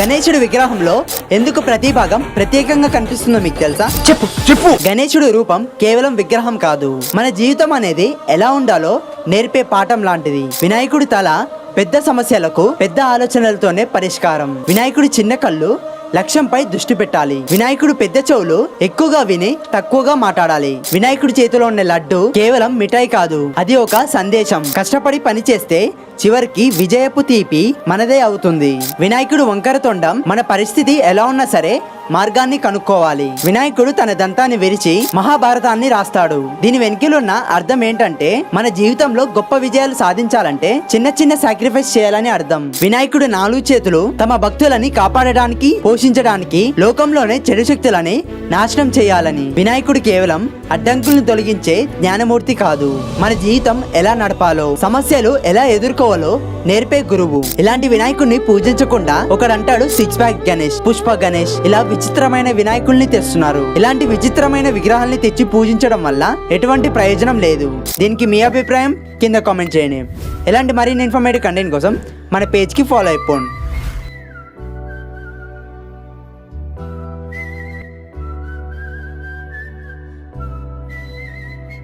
గణేశుడి విగ్రహంలో ఎందుకు ప్రతి భాగం ప్రత్యేకంగా కనిపిస్తుందో మీకు తెలుసా? చెప్పు చెప్పు. గణేశుడి రూపం కేవలం విగ్రహం కాదు. మన జీవితం అనేది ఎలా ఉండాలో నేర్పే పాఠం లాంటిది. వినాయకుడి తల పెద్ద సమస్యలకు పెద్ద ఆలోచనలతోనే పరిష్కారం. వినాయకుడి చిన్న కళ్ళు లక్ష్యంపై దృష్టి పెట్టాలి. వినాయకుడు పెద్ద చెవులు ఎక్కువగా విని తక్కువగా మాట్లాడాలి. వినాయకుడి చేతిలో ఉన్న లడ్డు కేవలం మిఠాయి కాదు. అది ఒక సందేశం. కష్టపడి పని చేస్తే చివరికి విజయపు తీపి మనదే అవుతుంది. వినాయకుడు వంకర తొండం మన పరిస్థితి ఎలా ఉన్నా సరే మార్గాన్ని కనుక్కోవాలి. వినాయకుడు తన దంతాన్ని విరిచి మహాభారతాన్ని రాస్తాడు. దీని వెనుకలున్న అర్థం ఏంటంటే మన జీవితంలో గొప్ప విజయాలు సాధించాలంటే చిన్న చిన్న సాక్రిఫైస్ చేయాలని అర్థం. వినాయకుడు నాలుగు చేతులు తమ భక్తులని కాపాడడానికి పోషించడానికి లోకంలోనే చెడు శక్తులని నాశనం చేయాలని. వినాయకుడు కేవలం అడ్డంకులను తొలగించే జ్ఞానమూర్తి కాదు. మన జీవితం ఎలా నడపాలో సమస్యలు ఎలా ఎదుర్కోవాలో నేర్పే గురువు. ఇలాంటి వినాయకుడిని పూజించకుండా ఒకడంటాడు సిక్స్ ప్యాక్ గణేష్ పుష్ప గణేష్ ఇలా విచిత్రమైన వినాయకుల్ని తెస్తున్నారు. ఇలాంటి విచిత్రమైన విగ్రహాల్ని తెచ్చి పూజించడం వల్ల ఎటువంటి ప్రయోజనం లేదు. దీనికి మీ అభిప్రాయం? కింద కామెంట్ చేయండి. ఇలాంటి మరిన్ని ఇన్ఫర్మేటివ్ కంటెంట్ కోసం మన పేజ్కి ఫాలో అయిపోండి.